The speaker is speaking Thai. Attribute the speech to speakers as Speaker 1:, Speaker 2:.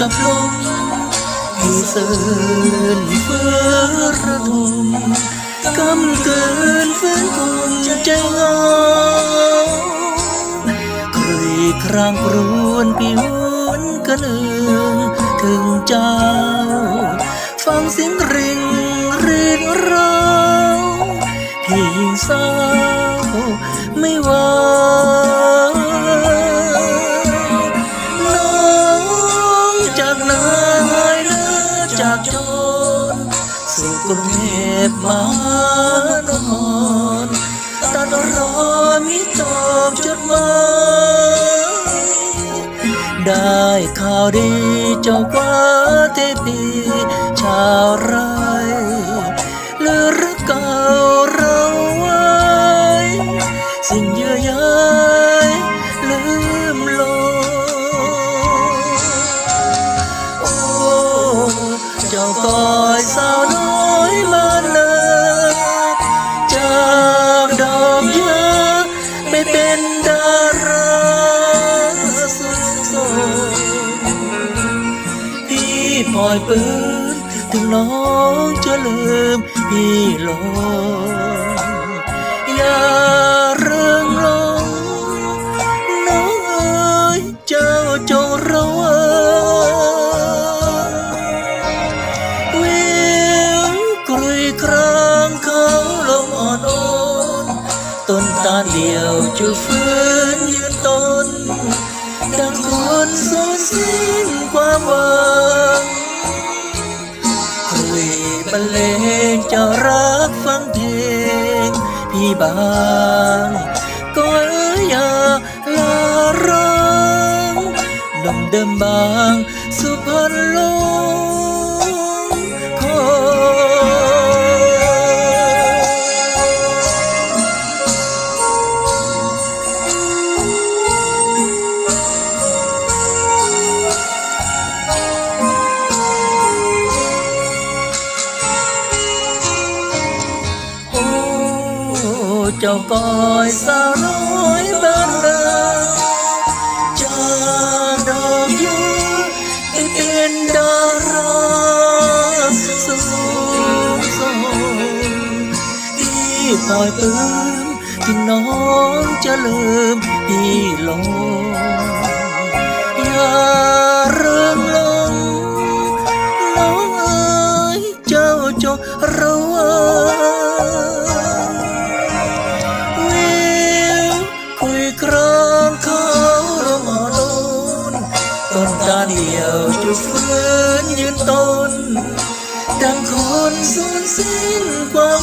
Speaker 1: กับลมพี่เสินเฟือระทมกำเกินฝืนคงใจเงาครุยครางปรวนปีวนกันเอิงถึงเจ้า ฟังเสียงริงเรียกเราพี่ยิ่งเศร้าไม่วน้ พมานอนตัดรอมิตอบจดหมายได้ข่าวดีเจ้ากว่าเทพีชาวไร่เลือรักเก่าเราไว้ สิ่งเยื่อใยลืมลงโอ้เจ้าก้อยสา ปล่อยปืนถึงน้องจะลืมพี่ลงอย่าเริงลงน้องเอ๋ยเจ้าจงระวังเวิวกรุยครางเขาลมอ่อนโอนต้นตาเดียวจะฟื้นยืนต้น ดังคนสูญสิ้นความหวังคุยบรรเลงเจะรักฟังเพลงพี่บางก็อย่าลาร้องดมเดิมบางสุพรรณลง เจ้าก้อยสาวน้อยบ้านนาจากดอกย เดียวจะฟื้นยืนต้นดังคนสูญสิ้นควา